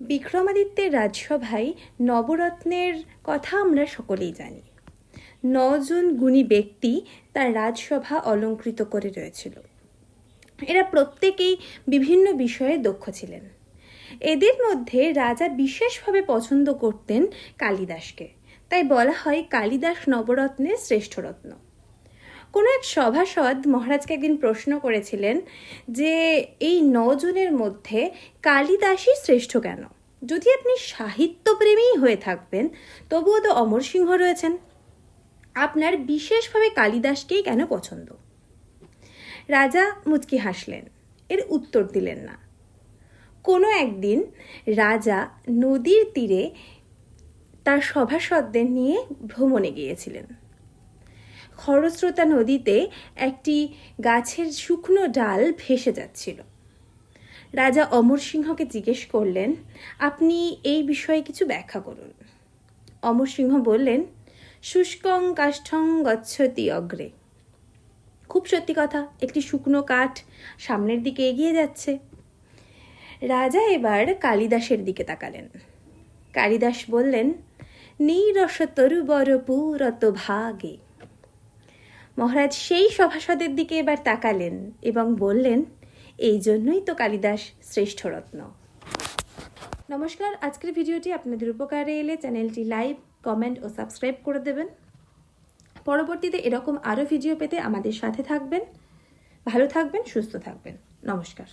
বিক্রমাদিত্যের রাজসভায় নবরত্নের কথা আমরা সকলেই জানি। নজন গুণী ব্যক্তি তার রাজসভা অলঙ্কৃত করে রয়েছিল। এরা প্রত্যেকেই বিভিন্ন বিষয়ে দক্ষ ছিলেন। এদের মধ্যে রাজা বিশেষভাবে পছন্দ করতেন কালিদাসকে। তাই বলা হয় কালিদাস নবরত্নের শ্রেষ্ঠ রত্ন। কোনো এক সভাসদ মহারাজকে একদিন প্রশ্ন করেছিলেন যে, এই নজনের মধ্যে কালিদাসই শ্রেষ্ঠ কেন? যদি আপনি সাহিত্যপ্রেমী হয়ে থাকবেন তবুও তো অমর সিংহ রয়েছেন। আপনার বিশেষভাবে কালিদাসকেই কেন পছন্দ? রাজা মুচকি হাসলেন, এর উত্তর দিলেন না। কোনো একদিন রাজা নদীর তীরে তার সভাসদদের নিয়ে ভ্রমণে গিয়েছিলেন। খরস্রোতা নদীতে একটি গাছের শুকনো ডাল ভেসে যাচ্ছিল। রাজা অমর সিংহকে জিজ্ঞেস করলেন, আপনি এই বিষয়ে কিছু ব্যাখ্যা করুন। অমর সিংহ বললেন, শুষ্কং কাষ্ঠং গচ্ছতি অগ্রে। খুব সত্যি কথা, একটি শুকনো কাঠ সামনের দিকে এগিয়ে যাচ্ছে। রাজা এবার কালিদাসের দিকে তাকালেন। কালিদাস বললেন নীরস তরু বর পুরত ভাগে মহারাজ সেই সভাসদের দিকে এবার তাকালেন এবং বললেন, এই জন্যই তো কালিদাস শ্রেষ্ঠ রত্ন নমস্কার, আজকের ভিডিওটি আপনাদের উপকারে এলে চ্যানেলটি লাইক, কমেন্ট ও সাবস্ক্রাইব করে দেবেন। পরবর্তীতে এরকম আরও ভিডিও পেতে আমাদের সাথে থাকবেন। ভালো থাকবেন, সুস্থ থাকবেন। নমস্কার।